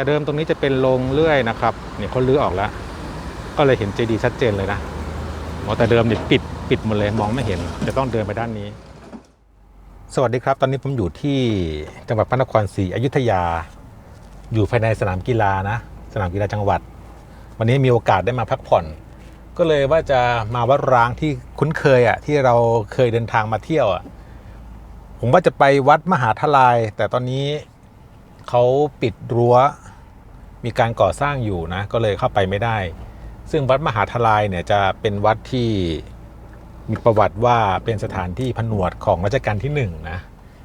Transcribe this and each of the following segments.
แต่เดิมตรงนี้จะเป็นโรงเลื่อยนะครับเนี่ยเขาลื้อออกแล้ว ก็เลยเห็นเจดีย์ชัดเจนเลยนะอ๋อแต่เดิมเนี่ยปิดปิดหมดเลยมองไม่เห็น จะต้องเดินไปด้านนี้ สวัสดีครับ ตอนนี้ผมอยู่ที่จังหวัดพระนครศรีอยุธยา อยู่ภายในสนามกีฬานะ สนามกีฬาจังหวัด วันนี้มีโอกาสได้มาพักผ่อน ก็เลยว่าจะมาวัดร้างที่คุ้นเคยอะที่เราเคยเดินทางมาเที่ยวอะผมว่าจะไปวัดมหาทลาย แต่ตอนนี้เขาปิดรั้ว มีการก่อสร้างอยู่นะก็เลยเข้าไปไม่ได้ ซึ่งวัดมหาทลายเนี่ยจะเป็นวัดที่มีประวัติว่าเป็นสถานที่ผนวดของรัชกาลที่หนึ่งนะ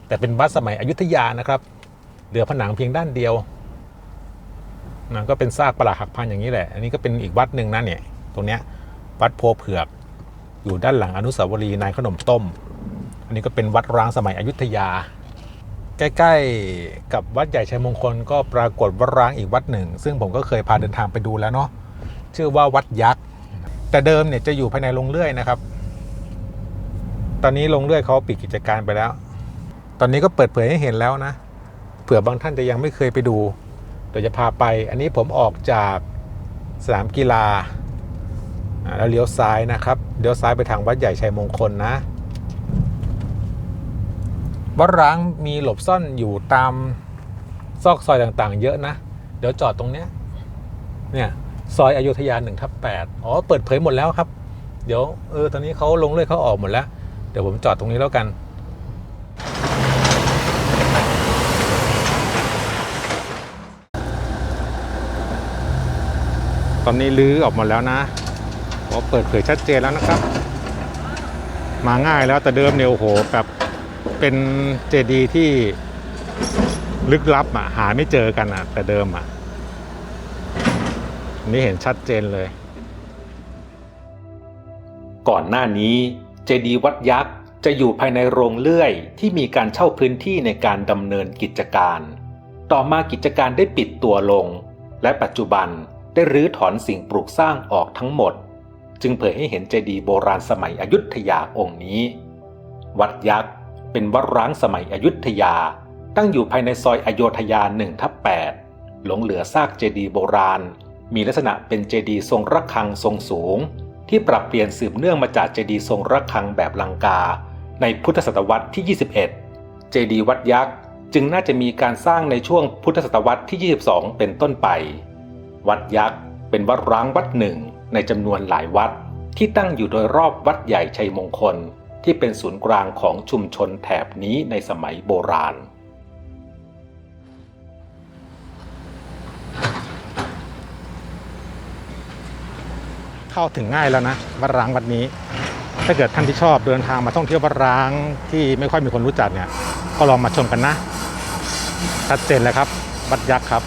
แต่เป็นวัดสมัยอยุธยานะครับ เหลือผนังเพียงด้านเดียวนะก็เป็นซากปรักหักพังอย่างนี้แหละ อันนี้ก็เป็นอีกวัดหนึ่งนะเนี่ยตรงเนี้ยวัดโพเผือก อยู่ด้านหลังอนุสาวรีย์นายขนมต้ม อันนี้ก็เป็นวัดร้างสมัยอยุธยา ใกล้ๆ กับวัดใหญ่ชัยมงคลก็ปรากฏวัดร้างอีกวัดหนึ่ง ซึ่งผมก็เคยพาเดินทางไปดูแล้วเนาะชื่อว่าวัดยักษ์แต่เดิมเนี่ยจะอยู่ภายในโรงเลื่อยนะครับ ตอนนี้โรงเลื่อยเขาปิดกิจการไปแล้ว ตอนนี้ก็เปิดเผยให้เห็นแล้วนะเผื่อบางท่านจะยังไม่เคยไปดูเดี๋ยวจะพาไป อันนี้ผมออกจากสนามกีฬาอ่าแล้วเลี้ยวซ้ายนะครับเลี้ยวซ้ายไปทางวัดใหญ่ชัยมงคลนะ วัดร้างมีหลบซ่อนอยู่ตามซอกซอยต่างๆ เยอะนะ เดี๋ยวจอดตรงเนี้ยเนี่ยซอยอยุธยา1ทับ8อ๋อ เปิดเผยหมดแล้วครับ เดี๋ยวเออตอนนี้เขาลงเลยเขาออกหมดแล้ว เดี๋ยวผมจอดตรงนี้แล้วกัน ตอนนี้ลื้อออกมดแล้วนะพอเปิดเผยชัดเจนแล้วนะครับ มาง่ายแล้วแต่เดิมเนี่ยโอ้โหแบบ เป็นเจดีย์ที่ลึกลับอะหาไม่เจอกันอะ แต่เดิมอะนนี่เห็นชัดเจนเลย ก่อนหน้านี้เจดีย์วัดยักษ์จะอยู่ภายในโรงเลื่อยที่มีการเช่าพื้นที่ในการดำเนินกิจการ ต่อมากิจการได้ปิดตัวลง และปัจจุบันได้รื้อถอนสิ่งปลูกสร้างออกทั้งหมด จึงเผยให้เห็นเจดีย์โบราณสมัยอยุธยาองค์นี้ วัดยักษ์ เป็นวัดร้างสมัยอยุธยา ตั้งอยู่ภายในซอยอโยธยา1ทับ8หลงเหลือซากเจดีย์โบราณ มีลักษณะเป็นเจดีย์ทรงระฆังทรงสูง ที่ปรับเปลี่ยนสืบเนื่องมาจากเจดีย์ทรงระฆังแบบลังกา ในพุทธศตวรรษที่ 21 เจดีย์วัดยักษ์จึงน่าจะมีการสร้างในช่วงพุทธศตวรรษที่ 22 เป็นต้นไป วัดยักษ์เป็นวัดร้างวัดหนึ่งในจำนวนหลายวัดที่ตั้งอยู่โดยรอบวัดใหญ่ชัยมงคล ที่เป็นศูนย์กลางของชุมชนแถบนี้ในสมัยโบราณ เข้าถึงง่ายแล้วนะวัดร้างวัดนี้ ถ้าเกิดท่านที่ชอบเดินทางมาท่องเที่ยววัดร้างที่ไม่ค่อยมีคนรู้จักเนี่ย ก็ลองมาชมกันนะชัดเจนเลยครับวัดยักษ์ครับ